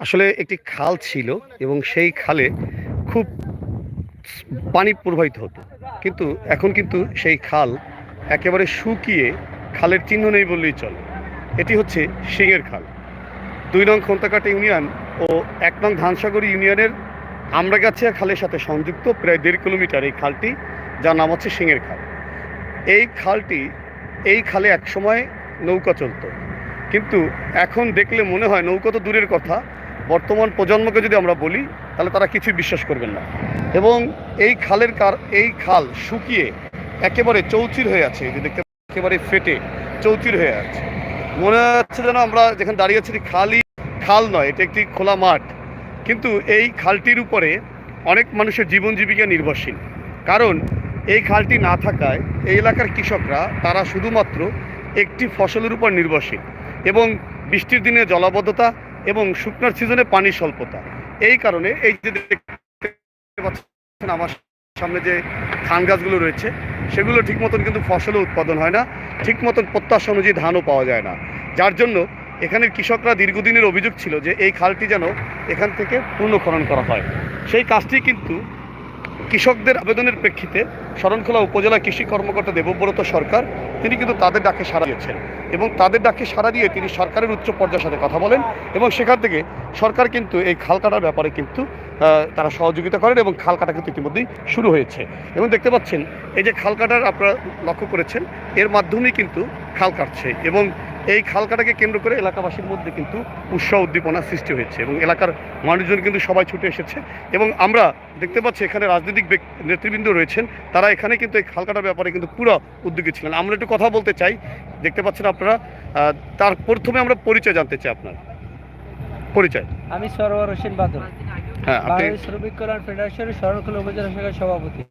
আসলে একটি খাল ছিল এবং সেই খালে খুব পানি প্রবাহিত হতো। কিন্তু এখন কিন্তু সেই খাল একেবারে শুকিয়ে খালের চিহ্ন নেই বললেই চলে। এটি হচ্ছে সিংয়ের খাল। দুই নং খন্তাকাটা ইউনিয়ন ও এক নং ধানসাগর ইউনিয়নের আমরাগাছিয়া খালের সাথে সংযুক্ত প্রায় দেড় কিলোমিটার এই খালটি, যার নাম হচ্ছে সিংয়ের খাল। এই খালটি, এই খালে একসময় নৌকা চলতো। কিন্তু এখন দেখলে মনে হয় নৌকা তো দূরের কথা বর্তমান প্রজন্মকে যদি আমরা বলি, তাহলে তারা কিছুই বিশ্বাস করবেন না। এবং এই খালের কার, এই খাল শুকিয়ে একেবারে চৌচির হয়ে আছে, এই যে দেখতে একেবারে ফেটে চৌচির হয়ে আছে। মনে হচ্ছে যেন আমরা যেখানে দাঁড়িয়ে আছি খালি খাল নয়, এটা একটি খোলা মাঠ। কিন্তু এই খালটির উপরে অনেক মানুষের জীবন জীবিকা নির্ভরশীল। কারণ এই খালটি না থাকায় এই এলাকার কৃষকরা, তারা শুধুমাত্র একটি ফসলের উপর নির্ভরশীল। এবং বৃষ্টির দিনে জলাবদ্ধতা এবং শুকনার সিজনে পানি স্বল্পতা। এই কারণে এই যে দেখতে পাচ্ছেন আমার সামনে যে ধান গাছগুলো রয়েছে, সেগুলো ঠিক মতন কিন্তু ফসলও উৎপাদন হয় না, ঠিক মতন প্রত্যাশা অনুযায়ী ধানও পাওয়া যায় না। যার জন্য এখানের কৃষকরা দীর্ঘদিনের অভিযোগ ছিল যে এই খালটি যেন এখান থেকে পূর্ণকরণ করা হয়। সেই কাজটি কিন্তু কৃষকদের আবেদনের প্রেক্ষিতে শরণখোলা উপজেলা কৃষি কর্মকর্তা দেবব্রত সরকার, তিনি কিন্তু তাদের ডাকে সাড়া দিয়েছেন এবং তাদের ডাকে সাড়া দিয়ে তিনি সরকারের উচ্চ পর্যায়ের সাথে কথা বলেন এবং সেখান থেকে সরকার কিন্তু এই খাল কাটার ব্যাপারে কিন্তু তারা সহযোগিতা করেন এবং খাল কাটা কিন্তু ইতিমধ্যেই শুরু হয়েছে। এবং দেখতে পাচ্ছেন, এই যে খাল কাটার আপনারা লক্ষ্য করেছেন, এর মাধ্যমেই কিন্তু খাল কাটছে এবং এই খালকাটাকে কেন্দ্র করে এলাকাবাসীর মধ্যে কিন্তু উৎসাহ উদ্দীপনা সৃষ্টি হয়েছে এবং এলাকার মানুষজন কিন্তু সবাই ছুটে এসেছে এবং আমরা দেখতে পাচ্ছি এখানে রাজনৈতিক নেতৃবৃন্দ রয়েছেন। তারা এখানে কিন্তু এই খালকাটার ব্যাপারে কিন্তু পুরো উদ্যোগী ছিলেন। আমরা একটু কথা বলতে চাই। দেখতে পাচ্ছেন আপনারা তার প্রথমে আমরা পরিচয় জানতে চাই আপনার। পরিচয়। আমি সরোয়ার হোসেন বাদল। হ্যাঁ শ্রমিক কল্যাণ ফেডারেশনের শরণখোলা উপজেলা শাখার সভাপতি।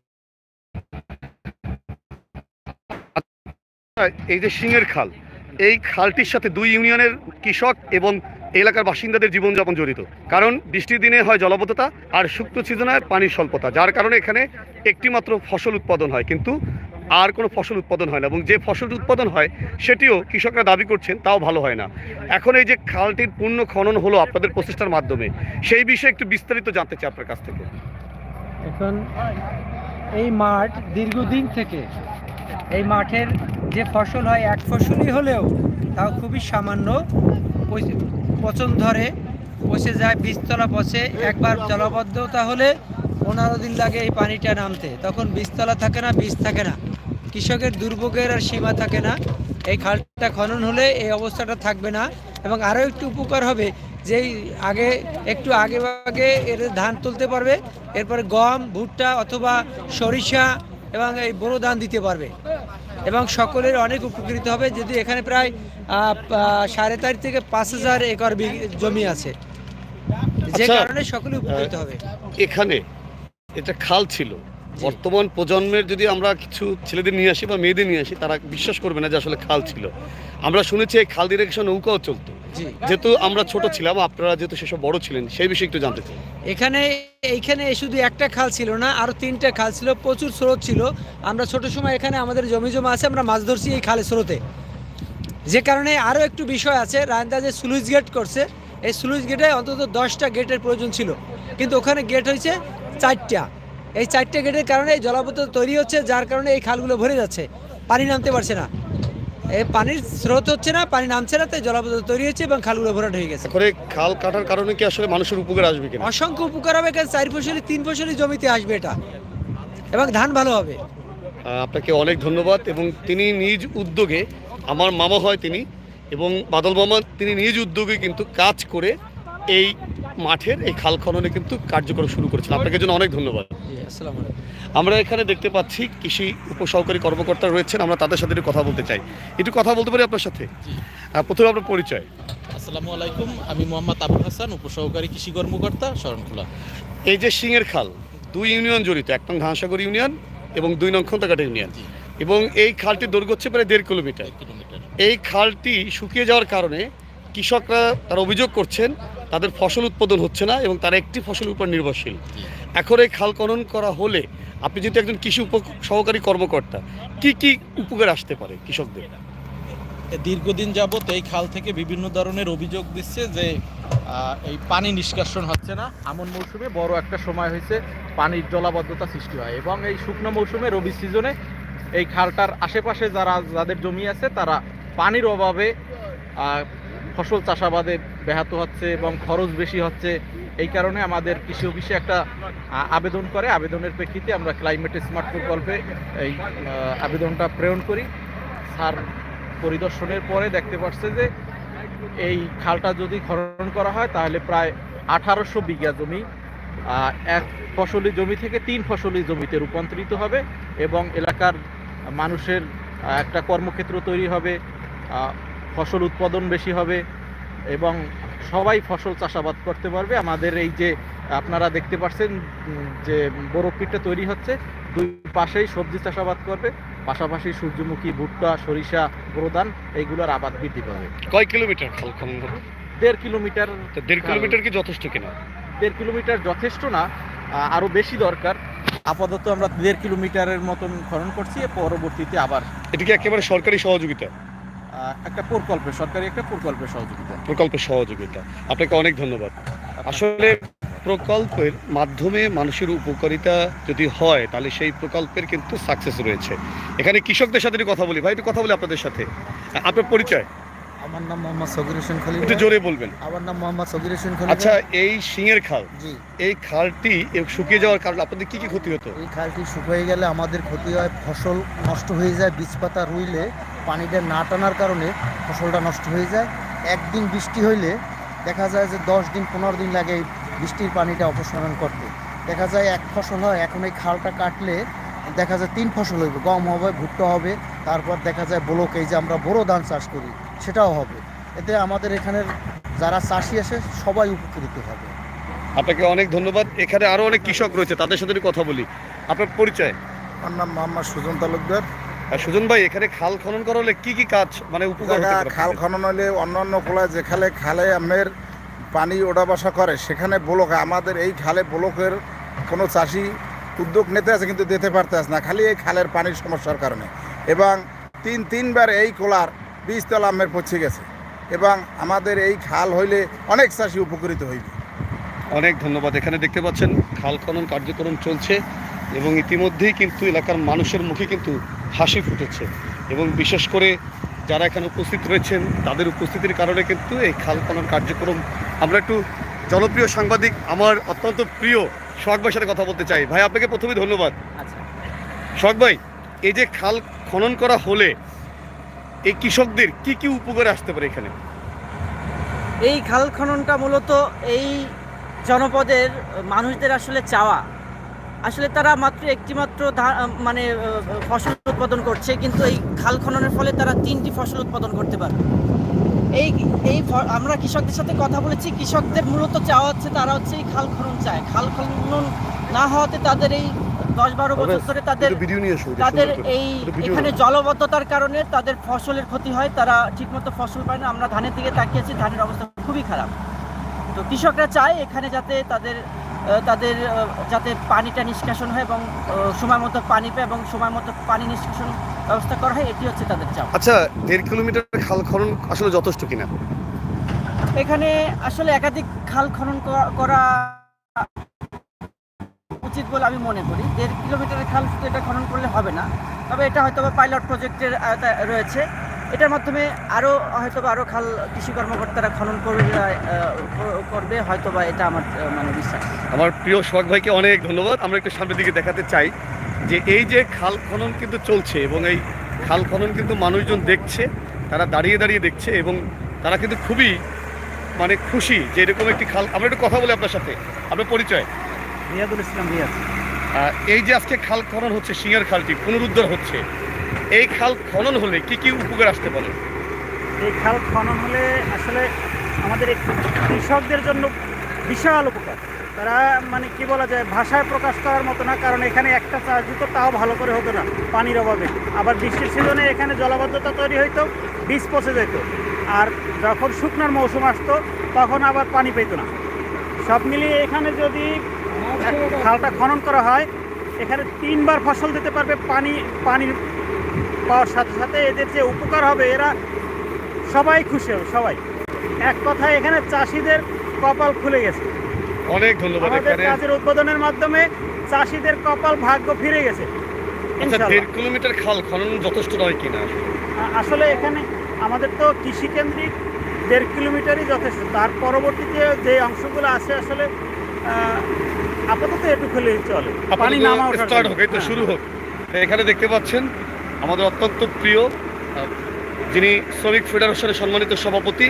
এই যে সিংহের খাল এই খালটির সাথে দুই ইউনিয়নের কৃষক এবং এলাকার বাসিন্দাদের জীবনযাপন জড়িত। কারণ বৃষ্টির দিনে হয় জলবদ্ধতা আর শুকনো সিজনে হয় পানির স্বল্পতা, যার কারণে এখানে একটি মাত্র ফসল উৎপাদন হয়। কিন্তু আর কোনো ফসল উৎপাদন হয় না এবং যে ফসল উৎপাদন হয়, সেটিও কৃষকরা দাবি করছেন তাও ভালো হয় না। এখন এই যে খালটির পূর্ণ খনন হলো আপনাদের প্রচেষ্টার মাধ্যমে, সেই বিষয়ে একটু বিস্তারিত জানতে চাই আপনার কাছ থেকে। এখন এই মাঠ দীর্ঘদিন থেকে, এই মাঠের যে ফসল হয় এক ফসলই হলেও তাও খুবই সামান্য পচে- পচন ধরে, পচে যায়, বীজতলা পচে, একবার জলবদ্ধতা হলে পনেরো দিন লাগে এই পানিটা নামতে। তখন বীজতলা থাকে না, বীজ থাকে না। কৃষকের দুর্ভোগের আর সীমা থাকে না। এই খালটা খনন হলে এই অবস্থাটা থাকবে না। এবং আরও একটু উপকার হবে, যেই আগে, একটু আগে আগে এর ধান তুলতে পারবে। এরপরে গম, ভুট্টা অথবা সরিষা এবং এই বড় দান দিতে পারবে। এবং সকলের অনেক উপকৃত হবে যদি এখানে প্রায় সাড়ে চার থেকে পাঁচ হাজার একর জমি আছে। যে আচ্ছা, কারণে সকলে উপকৃত হবে। এখানে এটা খাল ছিল। বর্তমান প্রজন্মের যদি আমরা কিছু ছেলেদের নিয়ে আসি বা মেয়েদের নিয়ে আসি তারা বিশ্বাস করবে না যে আসলে খাল ছিল। আমরা শুনেছি এই খাল দিয়ে কিছু নৌকাও চলতো। যেহেতু আমরা ছোট ছিলাম, আপনারা যেহেতু সেসব বড় ছিলেন, সেই বিষয়ে একটু জানতে চাই। এখানে, এইখানে শুধু একটা খাল ছিল না, আরও তিনটা খাল ছিল, প্রচুর স্রোত ছিল। আমরা ছোট সময় এখানে আমাদের জমি জমা আছে, আমরা মাছ ধরছি এই খালের স্রোতে। যে কারণে আরও একটু বিষয় আছে, রায়ন্দা যে স্লুইস গেট করছে, এই স্লুইস গেটে অন্তত দশটা গেটের প্রয়োজন ছিল। কিন্তু ওখানে গেট হয়েছে চারটা। এই চারটে গেটের কারণে এই জলাবদ্ধতা তৈরি হচ্ছে, যার কারণে এই খালগুলো ভরে যাচ্ছে। পানি নামতে পারছে না। পানির স্রোত হচ্ছে না পানি নামছে না তাই জলাবদ্ধতা তৈরি হয়েছে এবং খালগুলো ভরাট হয়ে গেছে। এই খাল কাটার কারণে কি আসলে মানুষের উপকার আসবে কিনা? অসংখ্য উপকার হবে কারণ চার ফসলি তিন ফসলি জমিতে আসবে এটা। এবং ধান ভালো হবে। আপনাকে অনেক ধন্যবাদ এবং তিনি নিজ উদ্যোগে আমার মামা হয় তিনি এবং বাদল মামা তিনি নিজ উদ্যোগে কিন্তু কাজ করে এই মাঠের এই খাল খননে কিন্তু কার্যক্রম শুরু করেছেন। আপনাকে জন্য অনেক ধন্যবাদ। আমরা এখানে দেখতে পাচ্ছি কৃষি উপসহকারী কর্মকর্তা রয়েছেন। আমরা তাদের সাথে একটু কথা বলতে চাই। একটু কথা বলতে পারি আপনার সাথে? প্রথমে আপনার পরিচয়। আসসালামু আলাইকুম আমি মোহাম্মদ আবুল হাসান উপসহকারী কৃষি কর্মকর্তা শরণখোলা। এই যে সিংয়ের খাল দুই ইউনিয়ন জড়িত এক নং ধানসাগর ইউনিয়ন এবং দুই নং খন্তাকাটা ইউনিয়ন। এবং এই খালটির দৈর্ঘ্য হচ্ছে প্রায় দেড় কিলোমিটার। এই খালটি শুকিয়ে যাওয়ার কারণে কৃষকরা তারা অভিযোগ করছেন তাদের ফসল উৎপাদন হচ্ছে না এবং তারা একটি ফসলের উপর নির্ভরশীল। এখন এই খাল খনন করা হলে আপনি যদি একজন কৃষি উপ সহকারী কর্মকর্তা, কি কি উপকার আসতে পারে কৃষকদের? দীর্ঘদিন যাবত এই খাল থেকে বিভিন্ন ধরনের অভিযোগ দিচ্ছে যে এই পানি নিষ্কাশন হচ্ছে না। আমন মৌসুমে বড় একটা সময় হয়েছে, পানির জলাবদ্ধতা সৃষ্টি হয় এবং এই শুকনো মৌসুমে রবি সিজনে এই খালটার আশেপাশে যারা, যাদের জমি আছে, তারা পানির অভাবে ফসল চাষাবাদে ব্যাহত হচ্ছে এবং খরচ বেশি হচ্ছে, এই কারণে আমাদের কৃষি অফিসে একটা আবেদন করে। আবেদনের প্রেক্ষিতে আমরা ক্লাইমেট স্মার্ট প্রকল্পে এই আবেদনটা প্রেরণ করি। স্যার পরিদর্শনের পরে দেখতে পাচ্ছে যে এই খালটা যদি খনন করা হয়, তাহলে প্রায় আঠারোশো বিঘা জমি এক ফসলি জমি থেকে তিন ফসলি জমিতে রূপান্তরিত হবে এবং এলাকার মানুষের একটা কর্মক্ষেত্র তৈরি হবে। ফসল উৎপাদন বেশি হবে এবং সবাই ফসল চাষাবাদ করতে পারবে। আমাদের এই যে আপনারা দেখতে পাচ্ছেন যে বরফপিটটা তৈরি হচ্ছে দুই পাশেই সবজি চাষাবাদ করবে। পাশাপাশি সূর্যমুখী ভুট্টা সরিষা প্রদান এইগুলোর আবাদ বৃদ্ধি পাবে। কয় কিলোমিটার দেড় কিলোমিটার দেড় কিলোমিটার কি যথেষ্ট কিনা? দেড় কিলোমিটার যথেষ্ট না আরও বেশি দরকার। আপাতত আমরা দেড় কিলোমিটারের মতন খনন করছি পরবর্তীতে আবার এটা কি একেবারে সরকারি সহযোগিতা? একটা প্রকল্পে সরকারি একটা প্রকল্পের সহযোগিতা। প্রকল্পের সহযোগিতা। আপনাকে অনেক ধন্যবাদ। আসলে প্রকল্পের মাধ্যমে মানুষের উপকারিতা যদি হয় তাহলে সেই প্রকল্পের কিন্তু সাকসেস রয়েছে। এখানে কৃষকদের সাথে কথা বলি। ভাই একটু কথা বলি আপনাদের সাথে। আপনার পরিচয়? আমার নাম মোহাম্মদ সগির হোসেন একটু জোরে বলবেন। আমার নাম মোহাম্মদ সগির হোসেন খলিফা আচ্ছা এই সিংয়ের খাল। জি। এই খালটি শুকিয়ে যাওয়ার কারণে আপনাদের কি কি ক্ষতি হতো? এই খালটি শুকিয়ে গেলে আমাদের ক্ষতি হয় ফসল নষ্ট হয়ে যায় বীজ পাতা রুইলে পানিটা না টানার কারণে ফসলটা নষ্ট হয়ে যায়। একদিন বৃষ্টি হইলে দেখা যায় যে দশ দিন পনেরো দিন লাগে বৃষ্টির পানিটা অপসারণ করতে। দেখা যায় এক ফসল হয় এখন এই খালটা কাটলে দেখা যায় তিন ফসল হইবে গম হবে ভুট্টা হবে তারপর দেখা যায় ব্লক এই যে আমরা বড় ধান চাষ করি সেটাও হবে। এতে আমাদের এখানের যারা চাষি আছে সবাই উপকৃত হবে। আপনাকে অনেক ধন্যবাদ। এখানে আরও অনেক কৃষক রয়েছে তাদের সাথে কথা বলি। আপনার পরিচয়? আমার নাম মোহাম্মদ সুজন তালুকদার। সুজন ভাই এখানে খাল খনন করা হলে কি কি কাজ মানে উপকার খাল খনন হলে অন্যান্য খোলা যে খালে খালে আমের পানি ওঠা বসা করে সেখানে ব্লক আমাদের এই খালে ব্লকের কোনো চাষি উদ্যোগ নিতে আছে কিন্তু দিতে পারতেছে না খালি এই খালের পানির সমস্যার কারণে। এবং তিন তিনবার এই কোলার বীজতলা আমের পচে গেছে। এবং আমাদের এই খাল হইলে অনেক চাষি উপকৃত হইবে। অনেক ধন্যবাদ। এখানে দেখতে পাচ্ছেন খাল খনন কার্যক্রম চলছে এবং ইতিমধ্যেই কিন্তু এলাকার মানুষের মুখে কিন্তু হাসি ফুটেছে। এবং বিশেষ করে যারা এখানে উপস্থিত রয়েছেন তাদের উপস্থিতির কারণে কিন্তু এই খাল খনন কার্যক্রম আমরা একটু জনপ্রিয় সাংবাদিক আমার অত্যন্ত প্রিয় সোহাগ ভাই সাথে কথা বলতে চাই। ভাই আপনাকে প্রথমে ধন্যবাদ। আচ্ছা। সোহাগ ভাই এই যে খাল খনন করা হলে এই কৃষকদের কি কি উপকারে আসতে পারে এখানে? এই খাল খননটা মূলত এই জনপদের মানুষদের আসলে চাওয়া। আসলে তারা মাত্র একটিমাত্র মানে ফসল উৎপাদন করছে কিন্তু এই খাল খননের ফলে তারা তিনটি ফসল উৎপাদন করতে পারবে। এই এই আমরা কৃষকদের সাথে কথা বলেছি কৃষকদের মূলত চাওয়া হচ্ছে তারা হচ্ছে এই খাল খনন চায়। খাল খনন না হওয়াতে তাদের এই দশ বারো বছর ধরে তাদের তাদের এই এখানে জলবদ্ধতার কারণে তাদের ফসলের ক্ষতি হয় তারা ঠিকমতো ফসল পায় না। আমরা ধানের দিকে তাকিয়েছি ধানের অবস্থা খুবই খারাপ। তো কৃষকরা চায় এখানে যাতে তাদের তাদের যাতে পানিটা নিষ্কাশন হয় এবং সময় মতো পানি পায় এবং সময় মতো পানি নিষ্কাশন ব্যবস্থা করা হয় এটি হচ্ছে তাদের চাপ। আচ্ছা দেড় কিলোমিটার খাল খনন আসলে যথেষ্ট কিনা? এখানে আসলে একাধিক খাল খনন করা- উচিত বলে আমি মনে করি। দেড় কিলোমিটারের খাল শুধু এটা খনন করলে হবে না তবে এটা হয়তো পাইলট প্রজেক্টের রয়েছে। এটার মাধ্যমে আরও হয়তো বা আরও খাল কৃষি কর্মকর্তারা খনন করবে করবে হয়তো বা এটা আমার মানে বিশ্বাস। আমার প্রিয় সোহাগ ভাইকে অনেক ধন্যবাদ। আমরা একটু সামনের দিকে দেখাতে চাই যে এই যে খাল খনন কিন্তু চলছে এবং এই খাল খনন কিন্তু মানুষজন দেখছে তারা দাঁড়িয়ে দাঁড়িয়ে দেখছে এবং তারা কিন্তু খুবই মানে খুশি যে এরকম একটি খাল আমরা একটু কথা বলি আপনার সাথে। আপনার পরিচয়? রিয়াদুল ইসলাম রিয়াদ। এই যে আজকে খাল খনন হচ্ছে সিংহের খালটি পুনরুদ্ধার হচ্ছে এই খাল খনন হলে কি কি উপকার আসতে পারে? এই খাল খনন হলে আসলে আমাদের কৃষকদের জন্য বিশাল উপকার। তারা মানে কি বলা যায়, ভাষায় প্রকাশ করার মতো না, কারণ এখানে একটা চাষ দিত তাও ভালো করে হতো না, পানির অভাবে। আবার বৃষ্টির সিজনে এখানে জলাবদ্ধতা তৈরি হইতো, বীজ পচে যেত। আর যখন শুকনার মৌসুম আসতো, তখন আবার পানি পেত না। সব মিলিয়ে এখানে যদি খালটা খনন করা হয়, এখানে তিনবার ফসল দিতে পারবে, পানি, পানির পাওয়ার সাথে সাথে এদের যে উপকার হবে এরা সবাই খুশি হবে সবাই। এক কথায় এখানে চাষিদের কপাল খুলে গেছে। অনেক ধন্যবাদ আমাদের কাজের উদ্বোধনের মাধ্যমে চাষিদের কপাল ভাগ্য ফিরে গেছে আচ্ছা দেড় কিলোমিটার খাল খনন যথেষ্ট নয় কিনা? আসলে এখানে আমাদের তো কৃষিকেন্দ্রিক দেড় কিলোমিটারই যথেষ্ট। তার পরবর্তীতে যে অংশগুলো আছে আসলে আপাতত একটু খুলেই চলে পানি নামা স্টার্ট হোক এই হ্যাঁ। শুরু হোক। এখানে দেখতে পাচ্ছেন আমাদের অত্যন্ত প্রিয় যিনি শ্রমিক ফেডারেশনের সম্মানিত সভাপতি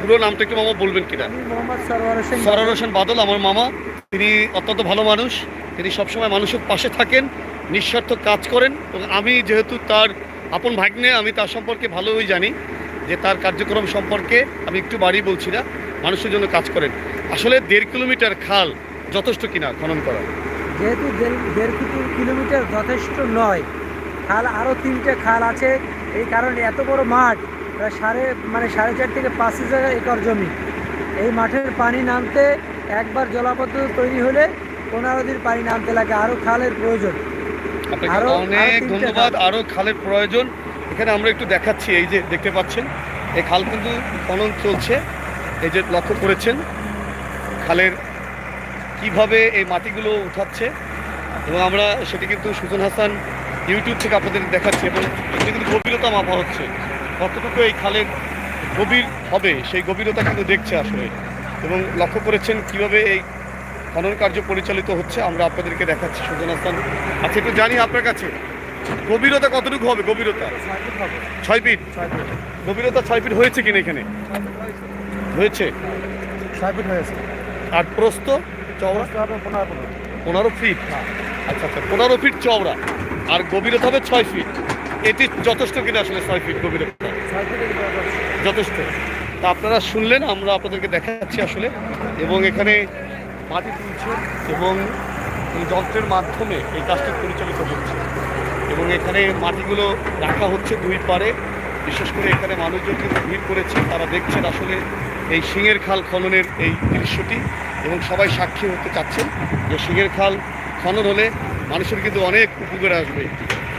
পুরো নামটা একটু মামা বলবেন কিনা? হোসেন সরার হোসেন বাদল আমার মামা। তিনি অত্যন্ত ভালো মানুষ। তিনি সবসময় মানুষের পাশে থাকেন নিঃস্বার্থ কাজ করেন এবং আমি যেহেতু তার আপন ভাগ্নে আমি তার সম্পর্কে ভালোই জানি যে তার কার্যক্রম সম্পর্কে আমি একটু বাড়ি বলছি না মানুষের জন্য কাজ করেন। আসলে দেড় কিলোমিটার খাল যথেষ্ট কিনা খনন করা। যেহেতু দেড় কিলোমিটার যথেষ্ট নয় খাল আরও তিনটে খাল আছে। এই কারণে এত বড় মাঠ প্রায় সাড়ে মানে সাড়ে চার থেকে পাঁচ হাজার একর জমি। এই মাঠের পানি নামতে একবার জলাবদ্ধ তৈরি হলে পনেরো দিন পানি নামতে লাগে আরও খালের প্রয়োজন। আপনাকে অনেক ধন্যবাদ আরও খালের প্রয়োজন। এখানে আমরা একটু দেখাচ্ছি এই যে দেখতে পাচ্ছেন এই খাল কিন্তু খনন চলছে। এই যে লক্ষ্য করেছেন খালের কীভাবে এই মাটিগুলো উঠাচ্ছে। এবং আমরা সেটি কিন্তু সুজন হাসান ইউটিউব থেকে আপনাদের দেখাচ্ছি এবং এটি কিন্তু গভীরতা মাপা হচ্ছে। কতটুকু এই খালের গভীর হবে সেই গভীরতা কিন্তু দেখছে আসলে। এবং লক্ষ্য করেছেন কীভাবে এই খনন কার্য পরিচালিত হচ্ছে আমরা আপনাদেরকে দেখাচ্ছি। সুজন হাসান আচ্ছা একটু জানি আপনার কাছে। গভীরতা কতটুকু হবে গভীরতা? ছয় ফিট? গভীরতা ছয় ফিট হয়েছে কিনা এখানে? হয়েছে? ছয় ফিট হয়েছে। আর প্রস্থ চওড়া? পনেরো ফিট? আচ্ছা আচ্ছা পনেরো ফিট চওড়া। আর গভীরতা হবে ছয় ফিট এটি যথেষ্ট কিনা আসলে ছয় ফিট গভীরতা? যথেষ্ট। তা আপনারা শুনলেন আমরা আপনাদেরকে দেখাচ্ছি আসলে। এবং এখানে মাটি তুলছে এবং এই যন্ত্রের মাধ্যমে এই কাজটি পরিচালিত হচ্ছে। এবং এখানে মাটিগুলো রাখা হচ্ছে দুই পারে বিশেষ করে এখানে মানুষজন কিন্তু ভিড় করেছে তারা দেখছেন আসলে এই সিংহের খাল খননের এই দৃশ্যটি। এবং সবাই সাক্ষী হতে চাচ্ছেন যে সিংহের খাল খনন হলে মানুষের কিন্তু অনেক উপকার আসবে।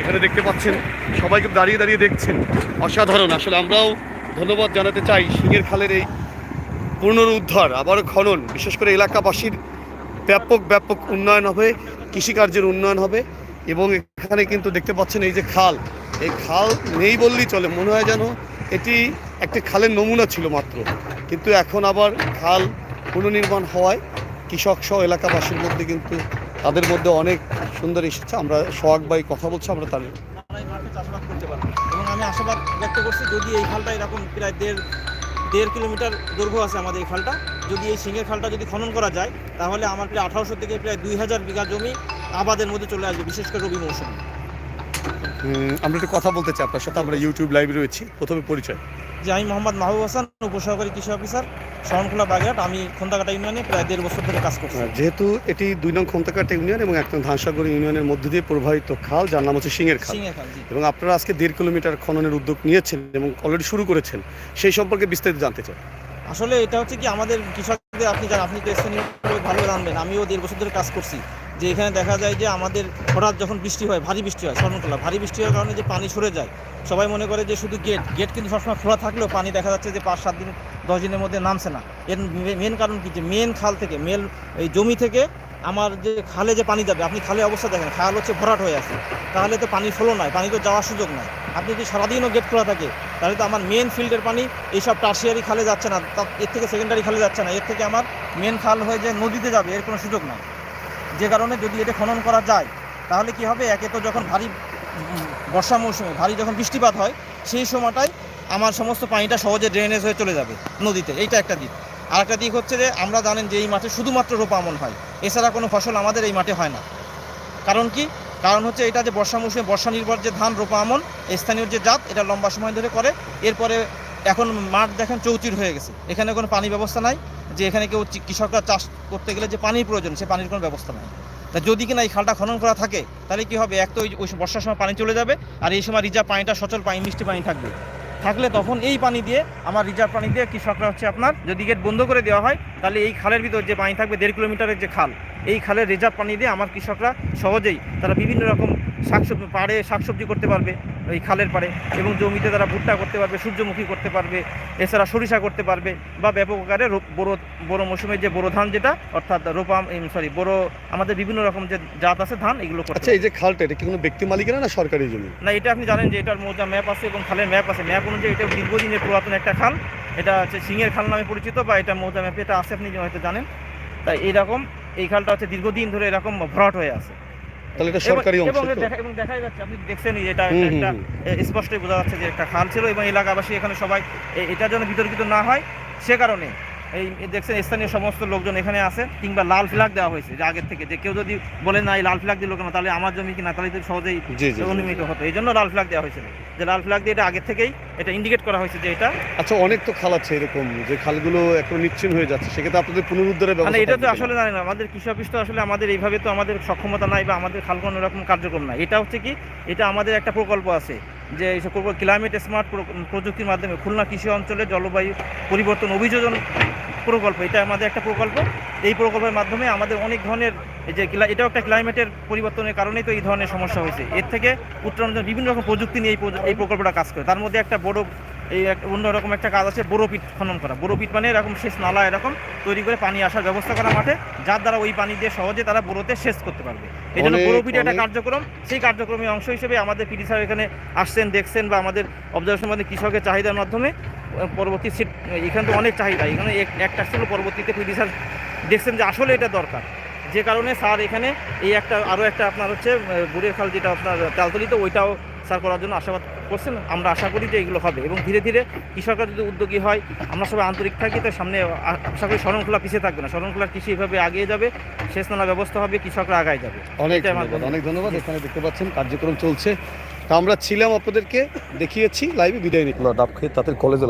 এখানে দেখতে পাচ্ছেন, সবাই কিন্তু দাঁড়িয়ে দাঁড়িয়ে দেখছেন। অসাধারণ, আসলে আমরাও ধন্যবাদ জানাতে চাই সিংহের খালের এই পুনরুদ্ধার, আবারও খনন, বিশেষ করে এলাকাবাসীর ব্যাপক ব্যাপক উন্নয়ন হবে, কৃষিকার্যের উন্নয়ন হবে, এবং এখানে কিন্তু দেখতে পাচ্ছেন এই যে খাল। এই খাল নেই বললেই চলে, মনে হয় যেন এটি একটি খালের নমুনা ছিল মাত্র। কিন্তু এখন আবার খাল পুনর্নির্মাণ হওয়ায় কৃষক সহ এলাকাবাসীর মধ্যে কিন্তু তাদের মধ্যে অনেক সুন্দর এসেছে আমরা সোহাগ ভাই কথা বলছি আমরা তাদের তারা চাষাবাদ করতে পারবে। এবং আমি আশাবাদ ব্যক্ত করছি যদি এই খালটা এরকম প্রায় দেড় দেড় কিলোমিটার দৈর্ঘ্য আছে আমাদের এই খালটা যদি এই সিংহের খালটা যদি খনন করা যায় তাহলে আমার প্রায় আঠারোশো থেকে প্রায় দুই হাজার বিঘা জমি আবাদের মধ্যে চলে আসবে বিশেষ করে রবি মৌসুমে। আমরা একটু কথা বলতে চাই আপনার সাথে আমরা ইউটিউব লাইভে রয়েছি প্রথমে পরিচয়। যে আমি মোহাম্মদ মাহবুব হাসান উপসহকারী কৃষি অফিসার শরণখোলা বাগেরহাট আমি খন্দাকাটা ইউনিয়নে প্রায় দেড় বছর ধরে কাজ করছি। যেহেতু এটি দুই নং খন্দাকাটা ইউনিয়ন এবং এক নং ধানসাগর ইউনিয়নের মধ্য দিয়ে প্রবাহিত খাল যার নাম হচ্ছে সিংয়ের খাল। এবং আপনারা আজকে দেড় কিলোমিটার খননের উদ্যোগ নিয়েছেন এবং অলরেডি শুরু করেছেন সেই সম্পর্কে বিস্তারিত জানতে চাই। আসলে এটা হচ্ছে কি আমাদের কৃষকদের আপনি জানেন আপনি তো স্থানীয় ভালো জানবেন আমিও দেড় বছর ধরে কাজ করছি। যে এখানে দেখা যায় যে আমাদের হঠাৎ যখন বৃষ্টি হয়, ভারী বৃষ্টি হয় শরণখোলা ভারী বৃষ্টি হওয়ার কারণে যে পানি সরে যায়। সবাই মনে করে যে শুধু গেট গেট কিন্তু সবসময় খোলা থাকলেও পানি দেখা যাচ্ছে যে পাঁচ সাত দিন, দশ দিনের মধ্যে নামছে না। এর মেন কারণ কি? যে মেন খাল থেকে মেল এই জমি থেকে আমার যে খালে যে পানি যাবে, আপনি খালে অবস্থা দেখেন, খাল হচ্ছে ভরাট হয়ে আছে। তাহলে তো পানি ফ্লো নয়, পানি তো যাওয়ার সুযোগ নাই আপনি যদি সারাদিনও গেট খোলা থাকে, তাহলে তো আমার মেন ফিল্ডের পানি এইসব টার্সিয়ারি খালে যাচ্ছে না এর থেকে সেকেন্ডারি খালে যাচ্ছে না, এর থেকে আমার মেন খাল হয়ে যে নদীতে যাবে, এর কোনো সুযোগ নাই। যে কারণে যদি এটা খনন করা যায়, তাহলে কি হবে, একে তো যখন ভারী বর্ষা মৌসুমে ভারী যখন বৃষ্টিপাত হয়, সেই সময়টায় আমার সমস্ত পানিটা সহজে ড্রেনেজ হয়ে চলে যাবে নদীতে, এইটা একটা দিক। আর একটা দিক হচ্ছে যে, আমরা জানেন যে এই মাঠে শুধুমাত্র রোপা আমন হয়, এছাড়া কোনো ফসল আমাদের এই মাঠে হয় না। কারণ কি কারণ হচ্ছে এটা যে বর্ষা মৌসুমে বর্ষা নির্ভর যে ধান রোপা আমন স্থানীয় যে জাত, এটা লম্বা সময় ধরে করে। এরপরে এখন মাঠ দেখেন চৌচির হয়ে গেছে। এখানে কোনো পানি ব্যবস্থা নাই, যে এখানে কেউ কৃষকরা চাষ করতে গেলে যে পানির প্রয়োজন, সে পানির কোনো ব্যবস্থা নাই। তা যদি কিনা এই খালটা খনন করা থাকে, তাহলে কি হবে? এক তো ওই বর্ষার সময় পানি চলে যাবে, আর এই সময় রিজার্ভ পানিটা সচল পানি, মিষ্টি পানি থাকবে। থাকলে তখন এই পানি দিয়ে, আমার রিজার্ভ পানি দিয়ে কৃষকরা হচ্ছে আপনার, যদি গেট বন্ধ করে দেওয়া হয়, তাহলে এই খালের ভিতর যে পানি থাকবে, দেড় কিলোমিটারের যে খাল এই খালের রিজার্ভ পানি দিয়ে আমার কৃষকরা সহজেই তারা বিভিন্ন রকম শাকসবজি পাড়ে শাকসবজি করতে পারবে ওই খালের পাড়ে এবং জমিতে তারা ভুট্টা করতে পারবে সূর্যমুখী করতে পারবে এছাড়া সরিষা করতে পারবে বা ব্যাপক আকারে বোরো বড় মৌসুমে যে বোরো ধান যেটা অর্থাৎ রোপাম সরি বড় আমাদের বিভিন্ন রকম যে জাত আছে ধান এগুলো করতে আচ্ছা এই যে খালটা এটা কি কোনো ব্যক্তি মালিকানা না সরকারি জমি? না এটা আপনি জানেন যে এটার মৌজা ম্যাপ আছে এবং খালের ম্যাপ আছে। ম্যাপ অনুযায়ী এটা দীর্ঘদিনের পুরাতন একটা খাল। এটা হচ্ছে সিংয়ের খাল নামে পরিচিত বা এটা মৌজা ম্যাপে এটা আছে আপনি হয়তো জানেন। তাই এইরকম এই খালটা হচ্ছে দীর্ঘদিন ধরে এরকম ভরাট হয়ে আছে। তাহলে এটা এবং- সরকারি অংশ এবং তো? দেখা- দেখাই যাচ্ছে আপনি দেখছেন এটা একটা স্পষ্টই বোঝা যাচ্ছে যে একটা খাল ছিল এবং এলাকাবাসী এখানে সবাই এটার এটা যেন বিতর্কিত না হয় সে কারণে। এই দেখছেন স্থানীয় সমস্ত লোকজন এখানে আছে কিংবা লাল ফ্ল্যাগ দেওয়া হয়েছে যে আগের থেকে। যে কেউ যদি বলে না এই লাল ফ্ল্যাগ দিল কেন? তাহলে আমার জমি কিনা? তাহলে তো সহজেই। অনুমিত হতো। এই জন্য লাল ফ্ল্যাগ দেওয়া হয়েছিল যে লাল ফ্ল্যাগ দিয়ে এটা আগের থেকেই এটা ইন্ডিকেট করা হয়েছে যে এটা আচ্ছা অনেক তো খাল আছে এরকম যে খালগুলো এখন নিচ্ছিন্ন হয়ে যাচ্ছে সেক্ষেত্রে আপনাদের পুনরুদ্ধারের মানে ব্যবস্থা এটা তো আসলে জানেন আমাদের কৃষি অফিস তো আসলে আমাদের এইভাবে তো আমাদের সক্ষমতা নাই বা আমাদের খাল কোনো রকম কার্যক্রম নাই। এটা হচ্ছে কি এটা আমাদের একটা প্রকল্প আছে যে এই সকল ক্লাইমেট স্মার্ট প্রযুক্তির মাধ্যমে খুলনা কৃষি অঞ্চলে জলবায়ু পরিবর্তন অভিযোজন প্রকল্প এটা আমাদের একটা প্রকল্প। এই প্রকল্পের মাধ্যমে আমাদের অনেক ধরনের যে এটাও একটা ক্লাইমেটের পরিবর্তনের কারণেই তো এই ধরনের সমস্যা হয়েছে। এর থেকে উত্তরণ বিভিন্ন রকম প্রযুক্তি নিয়ে এই প্রকল্পটা কাজ করে। তার মধ্যে একটা বড় এই অন্যরকম একটা কাজ আছে বড় পিট খনন করা। বড় পিট মানে এরকম সেচ নালা এরকম তৈরি করে পানি আসার ব্যবস্থা করা মাঠে যার দ্বারা ওই পানি দিয়ে সহজে তারা বড়োতে সেচ করতে পারবে। এই জন্য অনেক- বড় পিট একটা কার্যক্রম সেই কার্যক্রমের অংশ হিসেবে আমাদের পিডি স্যার এখানে আসছেন দেখছেন বা আমাদের অবজারভেশন মধ্যে কৃষকের চাহিদার মাধ্যমে পরবর্তী সিট এখানে তো অনেক চাহিদা। এখানে এক- একটা ছিল পরবর্তীতে পিডি স্যার দেখছেন যে আসলে এটা দরকার। যে কারণে স্যার এখানে এই একটা আরও একটা আপনার হচ্ছে বুড়ের খাল যেটা আপনার তালতলিতে ওইটাও স্যার করার জন্য আশাবাদ করছেন। আমরা আশা করি যে এগুলো হবে এবং ধীরে ধীরে কৃষকরা যদি উদ্যোগী হয় আমরা সবাই আন্তরিক থাকি তো সামনে আশা করি শরণখোলা পিছিয়ে থাকবে না। শরণখোলার কৃষি এভাবে এগিয়ে যাবে সেচ নালা ব্যবস্থা হবে কৃষকরা আগায় যাবে। অনেক। অনেক ধন্যবাদ। এখানে দেখতে পাচ্ছেন কার্যক্রম চলছে। তা আমরা ছিলাম আপনাদেরকে দেখিয়েছি লাইভে বিদায় নিলাম ডাব খেয়ে তাদের কলেজে